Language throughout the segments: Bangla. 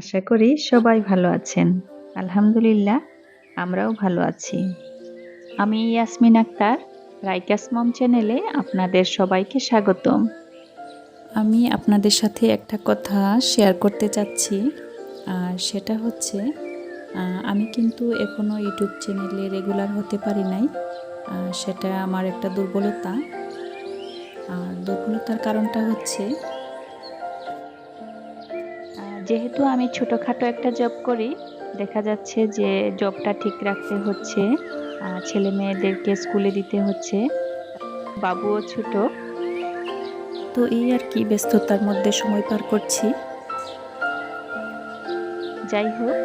আশা করি সবাই ভালো আছেন। আলহামদুলিল্লাহ, আমরাও ভালো আছি। আমি ইয়াসমিন আক্তার, রাইকাস মম চ্যানেলে আপনাদের সবাইকে স্বাগতম। আমি আপনাদের সাথে একটা কথা শেয়ার করতে চাচ্ছি। আর সেটা হচ্ছে আমি কিন্তু এখনও ইউটিউব চ্যানেলে রেগুলার হতে পারি নাই। সেটা আমার একটা দুর্বলতা। আর দুর্বলতার কারণটা হচ্ছে যেহেতু আমি ছোটোখাটো একটা জব করি দেখা যাচ্ছে যে জবটা ঠিক রাখতে হচ্ছে ছেলে মেয়েদেরকে স্কুলে দিতে হচ্ছে বাবুও ছোট। তো এই আর কি ব্যস্ততার মধ্যে সময় পার করছি? যাই হোক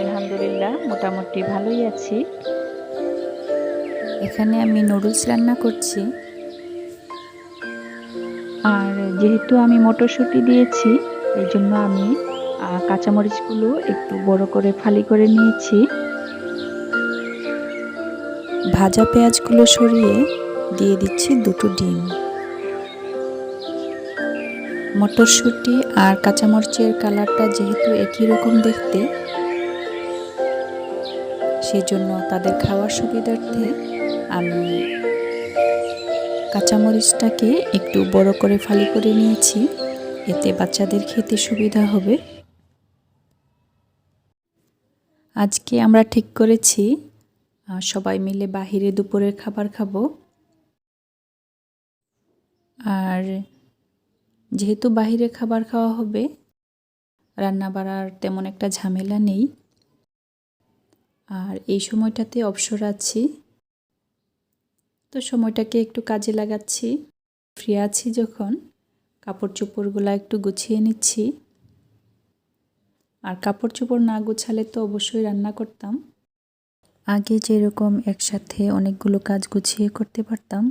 আলহামদুলিল্লাহ মোটামুটি ভালোই আছি। এখানে আমি নুডলস রান্না করছি। আর যেহেতু আমি মটরশুঁটি দিয়েছি এই জন্য আমি কাঁচামরিচগুলো একটু বড় করে ফালি করে নিয়েছি। ভাজা পেঁয়াজগুলো সরিয়ে দিয়ে দিচ্ছি দুটো ডিম। মটরশুঁটি আর কাঁচামরিচের কালারটা যেহেতু একই রকম দেখতে, সেজন্য তাদের খাওয়ার সুবিধার্থে আমি কাঁচামরিচটাকে একটু বড় করে ফালি করে নিয়েছি। এতে বাচ্চাদের খেতে সুবিধা হবে। আজকে আমরা ঠিক করেছি সবাই মিলে বাহিরে দুপুরের খাবার খাব। আর যেহেতু বাহিরে খাবার খাওয়া হবে রান্না বাড়ার তেমন একটা ঝামেলা নেই। আর এই সময়টাতে অবসর আছি, তো সময়টাকে একটু কাজে লাগাচ্ছি। ফ্রি আছি যখন, কাপড় চোপড়গুলো একটু গুছিয়ে নিচ্ছি। আর কাপড় চোপড় না গুছালে তো অবশ্যই রান্না করতাম। আগে যেরকম একসাথে অনেকগুলো কাজ গুছিয়ে করতে পারতাম,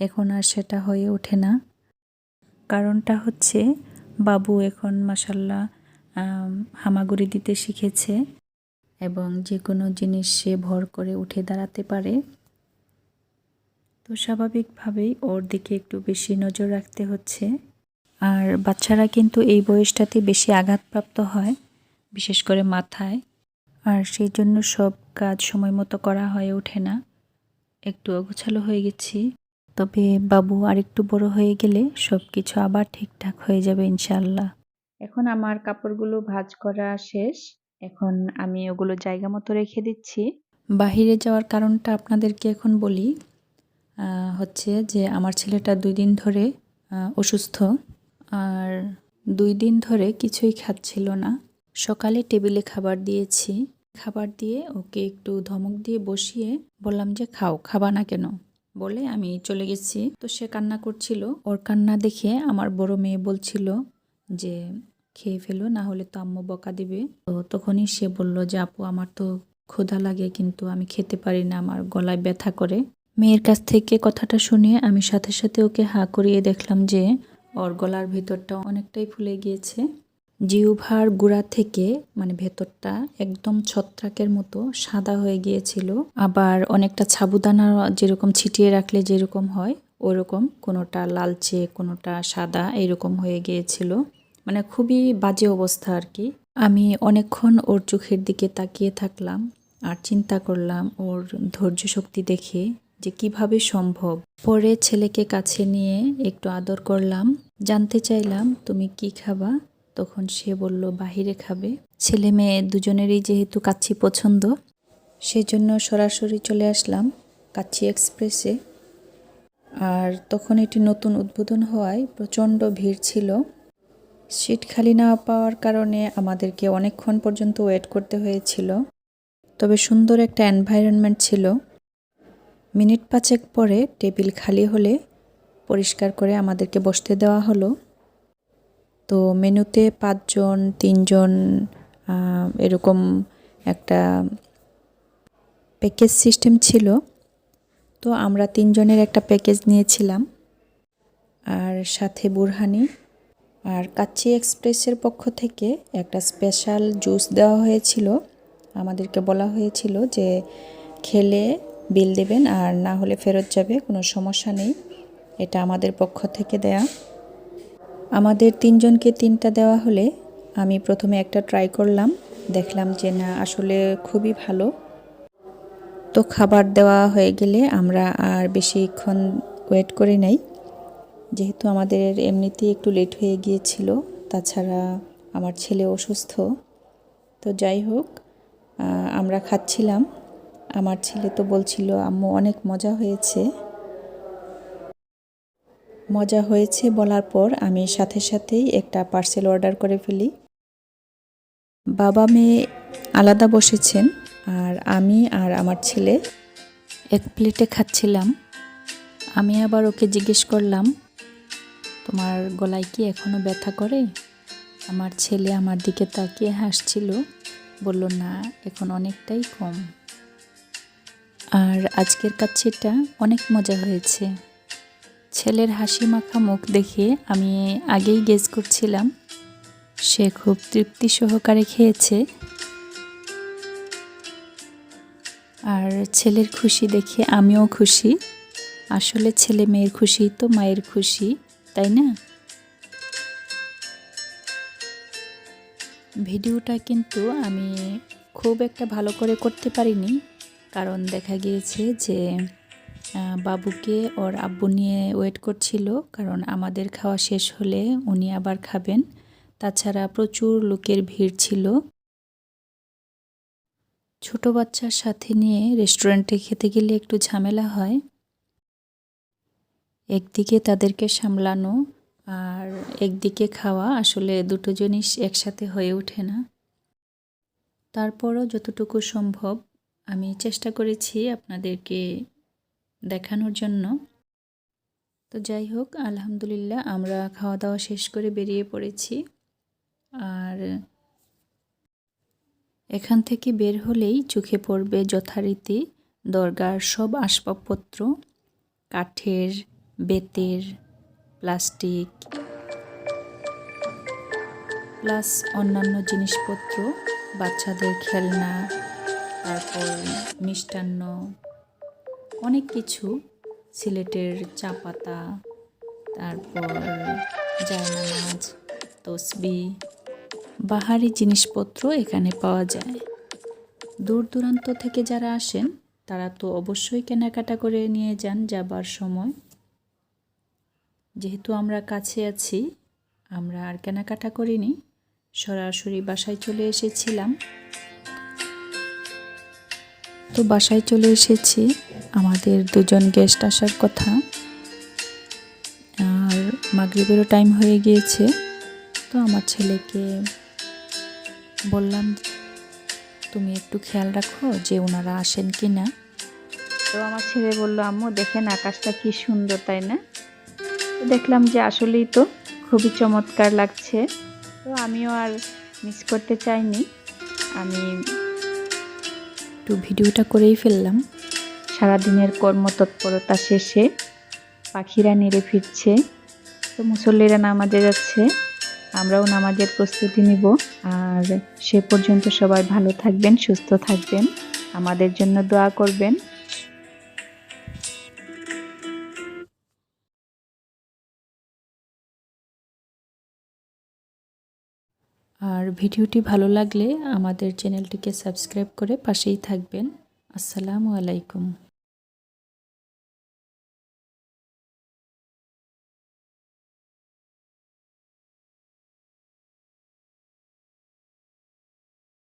এখন আর সেটা হয়ে ওঠে না। কারণটা হচ্ছে, বাবু এখন মাসাল্লাহ হামাগুড়ি দিতে শিখেছে এবং যে কোনো জিনিস সে ভর করে উঠে দাঁড়াতে পারে। তো স্বাভাবিকভাবেই ওর দিকে একটু বেশি নজর রাখতে হচ্ছে। আর বাচ্চারা কিন্তু এই বয়সটাতে বেশি আঘাতপ্রাপ্ত হয়, বিশেষ করে মাথায়। আর সেই জন্য সব কাজ সময় মতো করা হয়ে ওঠে না। একটু অগোছালো হয়ে গেছি। তবে বাবু আর একটু বড় হয়ে গেলে সব কিছু আবার ঠিকঠাক হয়ে যাবে ইনশাল্লাহ এখন আমার কাপড়গুলো ভাঁজ করা শেষ। এখন আমি ওগুলো জায়গা মতো রেখে দিচ্ছি। বাহিরে যাওয়ার কারণটা আপনাদেরকে এখন বলি। হচ্ছে যে আমার ছেলেটা দুই দিন ধরে অসুস্থ। আর দুই দিন ধরে কিছুই খাচ্ছিল না। সকালে টেবিলে খাবার দিয়েছি। খাবার দিয়ে ওকে একটু ধমক দিয়ে বসিয়ে বললাম যে, খাও, খাবা না কেন? বলে আমি চলে গেছি। তো সে কান্না করছিল। ওর কান্না দেখে আমার বড় মেয়ে বলছিল যে, খেয়ে ফেলো, না হলে তো আম্মু বকা দিবে। তো তখনই সে বলল যে, আপু, আমার তো ক্ষুধা লাগে, কিন্তু আমি খেতে পারি না, আমার গলায় ব্যথা করে। মেয়ের কাছ থেকে কথাটা শুনে আমি সাথে সাথে ওকে হা করিয়ে দেখলাম যে ওর গলার ভেতরটা অনেকটাই ফুলে গিয়েছে। জিউভার গুড়া থেকে মানে ভেতরটা একদম ছত্রাকের মতো সাদা হয়ে গিয়েছিল। আবার অনেকটা সাবুদানা যেরকম ছিটিয়ে রাখলে যেরকম হয়, ওরকম কোনোটা লালচে, কোনোটা সাদা এরকম হয়ে গিয়েছিল। মানে খুবই বাজে অবস্থা আর কি। আমি অনেকক্ষণ ওর চোখের দিকে তাকিয়ে থাকলাম আর চিন্তা করলাম ওর ধৈর্য শক্তি দেখে যে কীভাবে সম্ভব। পরে ছেলেকে কাছে নিয়ে একটু আদর করলাম, জানতে চাইলাম, তুমি কি খাবা? তখন সে বলল, বাহিরে খাবে। ছেলে মেয়ে দুজনেরই যেহেতু কাচ্ছি পছন্দ, সেজন্য সরাসরি চলে আসলাম কাচ্ছি এক্সপ্রেসে। আর তখন এটি নতুন উদ্বোধন হওয়ায় প্রচণ্ড ভিড় ছিল। সিট খালি না পাওয়ার কারণে আমাদেরকে অনেকক্ষণ পর্যন্ত ওয়েট করতে হয়েছিল। তবে সুন্দর একটা এনভায়রনমেন্ট ছিল। মিনিট পাঁচেক পরে টেবিল খালি হলে পরিষ্কার করে আমাদেরকে বসতে দেওয়া হলো। তো মেনুতে পাঁচজন, তিনজন এরকম একটা প্যাকেজ সিস্টেম ছিল। তো আমরা তিনজনের একটা প্যাকেজ নিয়েছিলাম। আর সাথে বুরহানি আর কাচ্চি এক্সপ্রেসের পক্ষ থেকে একটা স্পেশাল জুস দেওয়া হয়েছিল। আমাদেরকে বলা হয়েছিল যে খেলে বিল দেবেন আর না হলে ফেরত যাবে, কোনো সমস্যা নেই। এটা আমাদের পক্ষ থেকে দেয়া। আমাদের তিনজনকে তিনটা দেওয়া হলে আমি প্রথমে একটা ট্রাই করলাম। দেখলাম যে না, আসলে খুবই ভালো। তো খাবার দেওয়া হয়ে গেলে আমরা আর বেশিক্ষণ ওয়েট করে নাই। যেহেতু আমাদের এমনিতেই একটু লেট হয়ে গিয়েছিল, তাছাড়া আমার ছেলে অসুস্থ। তো যাই হোক আমরা খাচ্ছিলাম। আমার ছেলে তো বলছিল, আম্মু, অনেক মজা হয়েছে। মজা হয়েছে বলার পর আমি সাথে সাথেই একটা পার্সেল অর্ডার করে ফেলি। বাবা মেয়ে আলাদা বসেছেন আর আমি আর আমার ছেলে এক প্লেটে খাচ্ছিলাম। আমি আবার ওকে জিজ্ঞেস করলাম, তোমার গলায় কি এখনও ব্যথা করে? আমার ছেলে আমার দিকে তাকিয়ে হাসছিল, বলল, না, এখন অনেকটাই কম। আর আজকের কাচ্ছিটা অনেক মজা হয়েছে। ছেলের হাসি মাখা মুখ দেখে আমি আগেই গেস করছিলাম, সে খুব তৃপ্তি সহকারে খেয়েছে। আর ছেলের খুশি দেখে আমিও খুশি। আসলে ছেলে মেয়ের খুশি তো মায়ের খুশি, তাই না? ভিডিওটা কিন্তু আমি খুব একটা ভালো করে করতে পারিনি কারণ দেখা গিয়েছে যে বাবুকে ওর আব্বু নিয়ে ওয়েট করছিল, কারণ আমাদের খাওয়া শেষ হলে উনি আবার খাবেন। তাছাড়া প্রচুর লোকের ভিড় ছিল। ছোট বাচ্চার সাথে নিয়ে রেস্টুরেন্টে খেতে গেলে একটু ঝামেলা হয়। একদিকে তাদেরকে সামলানো আর একদিকে খাওয়া আসলে দুটো জিনিস একসাথে হয়ে ওঠে না। তারপরও যতটুকু সম্ভব আমি চেষ্টা করেছি আপনাদেরকে দেখানোর জন্য। তো যাই হোক, আলহামদুলিল্লাহ আমরা খাওয়া দাওয়া শেষ করে বেরিয়ে পড়েছি। আর এখান থেকে বের হলেই চোখে পড়বে যথারীতি দরগার সব আসবাবপত্র, কাঠের, বেতের, প্লাস্টিক, প্লাস অন্যান্য জিনিসপত্র, বাচ্চাদের খেলনা তারপর মিষ্টান্ন, অনেক কিছু, সিলেটের চা পাতা, তারপর জায়নামাজ তসবি, বাহারি জিনিসপত্র এখানে পাওয়া যায়। দূর দূরান্ত থেকে যারা আসেন, তারা তো অবশ্যই কেনাকাটা করে নিয়ে যান যাবার সময়। যেহেতু আমরা কাছে আছি, আমরা আর কেনাকাটা করিনি, সরাসরি বাসায় চলে এসেছিলাম। তো বাসায় চলে এসেছি। আমাদের দুজন গেস্ট আসার কথা। আর মাগরিবেরও টাইম হয়ে গিয়েছে। তো আমার ছেলেকে বললাম, তুমি একটু খেয়াল রাখো যে ওনারা আসেন কি না তো আমার ছেলে বলল, আম্মু, দেখেন আকাশটা কি সুন্দর, তাই না? দেখলাম যে আসলেই তো খুবই চমৎকার লাগছে। তো আমিও আর মিস করতে চাইনি। আমি একটু ভিডিওটা করেই ফেললাম। সারাদিনের কর্মতৎপরতা শেষে পাখিরা নেড়ে ফিরছে। তো মুসল্লিরা নামাজে যাচ্ছে। আমরাও নামাজের প্রস্তুতি নিব। আর সে পর্যন্ত সবাই ভালো থাকবেন, সুস্থ থাকবেন। আমাদের জন্য দোয়া করবেন। আর ভিডিওটি ভালো লাগলে আমাদের চ্যানেলটিকে সাবস্ক্রাইব করে পাশেই থাকবেন। আসসালামু আলাইকুম।